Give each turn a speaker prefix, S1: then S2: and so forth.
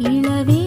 S1: இளவே